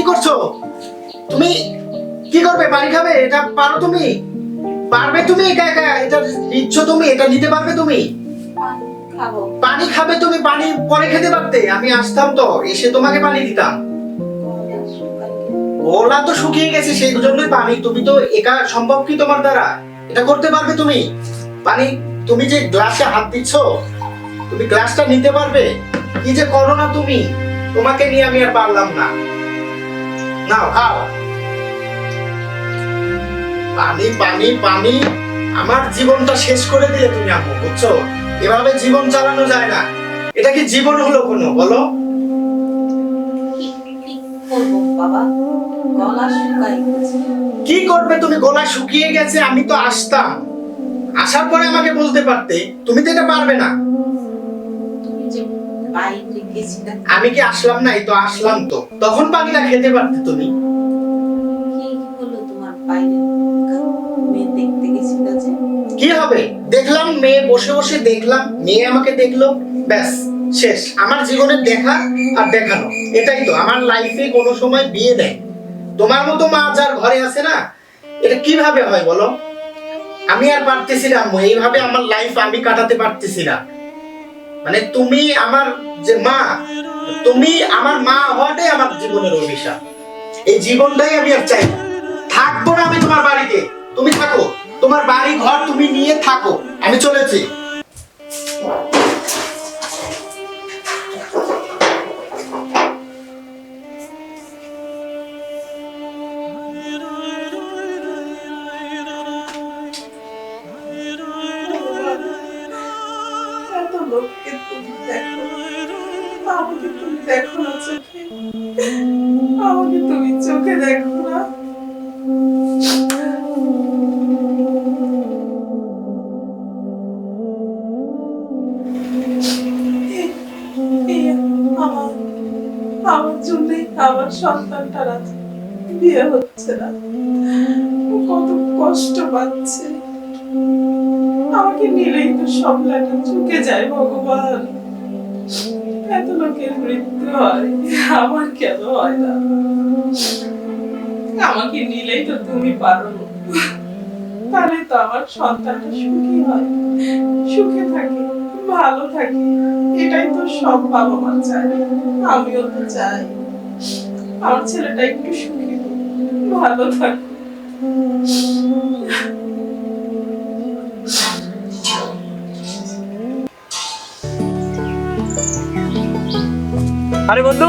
কি করছ? তুমি কি করবে? পানি খাবে? এটা পারো তুমি? পারবে তুমি? একা একা? এটা নিচ্ছ তুমি? এটা নিতে পারবে তুমি? পানি খাবে তুমি পানি পরে খেতে পারতে। আমি আসতাম তো, এসে তোমাকে পানি দিতাম। ওলা তো শুকিয়ে গেছে, সেই জন্যই পানি তুমি তো একা সম্ভব কি তোমার দ্বারা? এটা করতে পারবে তুমি? পানি, তুমি যে গ্লাসে হাত দিচ্ছ, তুমি গ্লাসটা নিতে পারবে? কি যে করো না তুমি? তোমাকে নিয়ে আমি আর পারলাম না। নাও খাও। পানি পানি পানি। আমার জীবনটা শেষ করে দিলে তুমি আম্মু বুঝছ? এভাবে জীবন চালানো যায় না। এটা কি জীবন হলো কোনো? বলো। কি করব বাবা? গলা শুকাই গেছে। কি করবে তুমি? গলা শুকিয়ে গেছে আমি তো আসতাম। আসার পরে আমাকে বলতে পারতে। তুমি তো এটা পারবে না। বাইরে আমি কি আসলাম না? এই তো আসলাম তো। তখন পানিটা খেতে পারতে তুমি। কি হলো তোমার বাইরে? মেয়ে দেখতে গেছিল যে? কি হবে? দেখলাম মেয়ে বসে বসে দেখলাম মেয়ে আমাকে দেখল ব্যাস শেষ। আমার জীবনের দেখা আর দেখানো এটাই তো। আমার লাইফে কোনো সময় বিয়ে দেয়। তোমার মতো মা যার ঘরে আছে না এটা কীভাবে হয় বলো? আমি আর পারতেছি না এইভাবে আমার লাইফ আমি কাটাতে পারতেছি না। মানে তুমি আমার যে মা, তুমি আমার মা হওয়াটাই আমার জীবনের অভিশাপ। এই জীবনটাই আমি আর চাই থাকব না আমি তোমার বাড়িতে। তুমি থাকো। তোমার বাড়ি ঘর তুমি নিয়ে থাকো। আমি চলেছি। লোককে তুমি দেখো আমাকে তুমি দেখো না চোখে। আমাকে তুমি চোখে দেখো না। আমার জন্যই আমার সন্তানটার আজ বিয়ে হচ্ছে না। কত কষ্ট পাচ্ছে। আমাকে নিলেই তো সব লেখা চুকে যায় ভগবান। এত লোকের মৃত্যু হয়, আমার কেন হয় না? আমাকে নিলেই তো তুমি পারো। তাহলে তো আমার সন্তানটা সুখী হয়, সুখে থাকে, ভালো থাকে। এটাই তো সব বাবা মা চায়, আমিও তো চাই। আমার ছেলেটা একটু সুখী ভালো থাকুক। আরে বন্ধু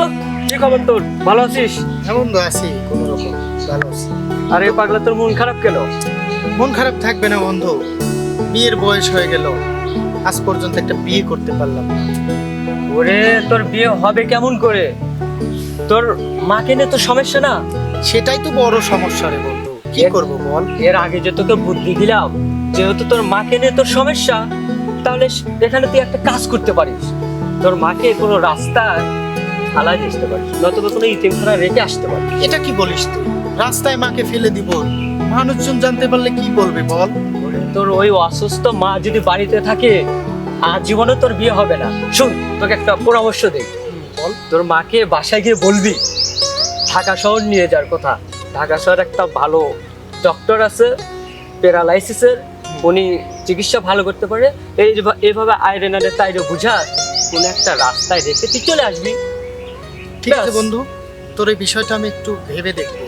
কি খবর তোর? ভালো আছিস? হ্যাঁ বন্ধু আছি কোনো রকম ভালো আছি। আরে পাগলা তোর মন খারাপ কেন? মন খারাপ থাকবে না বন্ধু। বিয়ের বয়স হয়ে গেল। আজ পর্যন্ত একটা বিয়ে করতে পারলাম না। ওরে তোর বিয়ে হবে কেমন করে? তোর মাকে নিয়ে তো সমস্যা না? সেটাই তো বড় সমস্যা রে বন্ধু। কি করব বল? এর আগে যে তোকে বুদ্ধি দিলাম যেহেতু তোর মাকে নিয়ে তোর সমস্যা তাহলে এখানে তুই একটা কাজ করতে পারিস। তোর মাকে কোনো রাস্তায় ফালাই দিতে পারিস নয়তো কোনো ইতিমখানা রেখে আসতে পারিস এটা কি বলিস তুই? রাস্তায় মাকে ফেলে দিব। মানুষজন জানতে পারলে কি বলবে বল? তোর ওই অসুস্থ মা যদি বাড়িতে থাকে আজীবনে তোর বিয়ে হবে না। শুন তোকে একটা পরামর্শ দিই। বল তোর মাকে বাসায় গিয়ে বলবি ঢাকা শহর নিয়ে যাওয়ার কথা। ঢাকা শহর একটা ভালো ডক্টর আছে প্যারালাইসিসের উনি চিকিৎসা ভালো করতে পারে। এই এইভাবে আয়রেনারে তাইরে বুঝা কোন একটা রাস্তায় রেখে তুই চলে আসবি। ঠিক আছে বন্ধু তোর এই বিষয়টা আমি একটু ভেবে দেখব।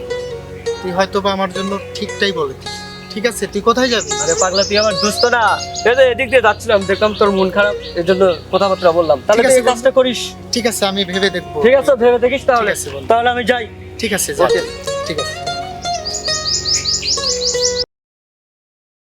তুই হয়তো বা আমার জন্য ঠিকটাই বলেছিস ঠিক আছে তুই কোথায় যাবি? আরে পাগলা তুই আমার দুস্থ না। এই যে এদিক দিয়ে যাচ্ছিলাম দেখলাম তোর মন খারাপ এর জন্য কথাবার্তা বললাম। তাহলে তুই এই কাজটা করিস। ঠিক আছে আমি ভেবে দেখব। ঠিক আছে ভেবে দেখিস তাহলে। তাহলে আমি যাই। ঠিক আছে যাই ঠিক আছে।